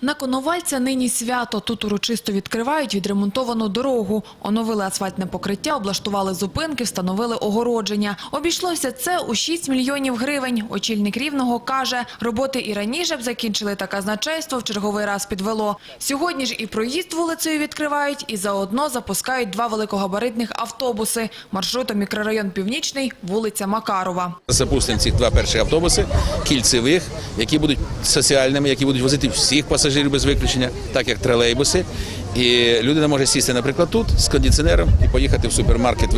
На Коновальця нині свято. Тут урочисто відкривають відремонтовану дорогу. Оновили асфальтне покриття, облаштували зупинки, встановили огородження. Обійшлося це у 6 мільйонів гривень. Очільник Рівного каже, роботи і раніше б закінчили, та казначейство в черговий раз підвело. Сьогодні ж і проїзд вулицею відкривають, і заодно запускають два великогабаритних автобуси. Маршрутом мікрорайон Північний, вулиця Макарова. Запустимо ці два перші автобуси кільцевих, які будуть соціальними, які будуть возити всіх пасажирів без виключення, так як тролейбуси. І людина може сісти, наприклад, тут з кондиціонером і поїхати в супермаркет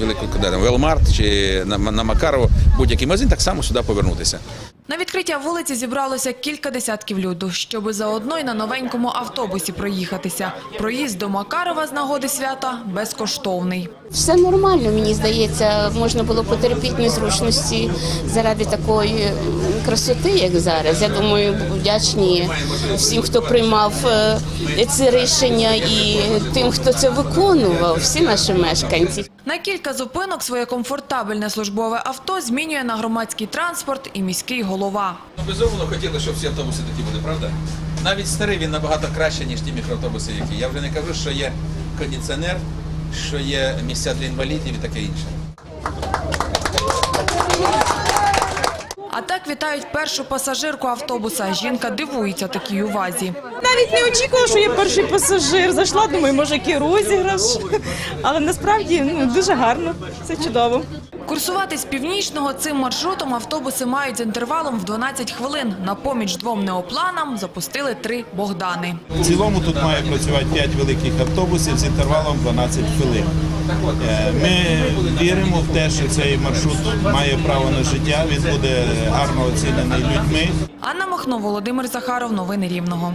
Великий Велмарт чи на, на Макарово, будь-який магазин, так само сюди повернутися. На відкриття вулиці зібралося кілька десятків люду, щоби заодно й на новенькому автобусі проїхатися. Проїзд до Макарова з нагоди свята безкоштовний. Все нормально, мені здається, можна було потерпіти незручності заради такої красоти, як зараз. Я думаю, вдячні всім, хто приймав е, це рішення, і тим, хто це виконував, всі наші мешканці. На кілька зупинок своє комфортабельне службове авто змінює на громадський транспорт і міський голова. Ну, безумовно, хотіли, щоб всі автобуси такі були, правда? Навіть старий він набагато краще, ніж ті мікроавтобуси, які. Я вже не кажу, що є кондиціонер, що є місця для інвалідів і таке інше. А так вітають першу пасажирку автобуса. Жінка дивується такій увазі. Навіть не очікувала, що я перший пасажир. Зайшла, думаю, може, який розіграш. Але насправді ну, дуже гарно, все чудово. Курсувати з північного цим маршрутом автобуси мають з інтервалом в 12 хвилин. На поміч двом неопланам запустили три Богдани. В цілому тут має працювати 5 великих автобусів з інтервалом 12 хвилин. Е, Ми віримо в те, що цей маршрут має право на життя. Він буде гарно оцінений людьми. Анна Махно, Володимир Захаров. Новини Рівного.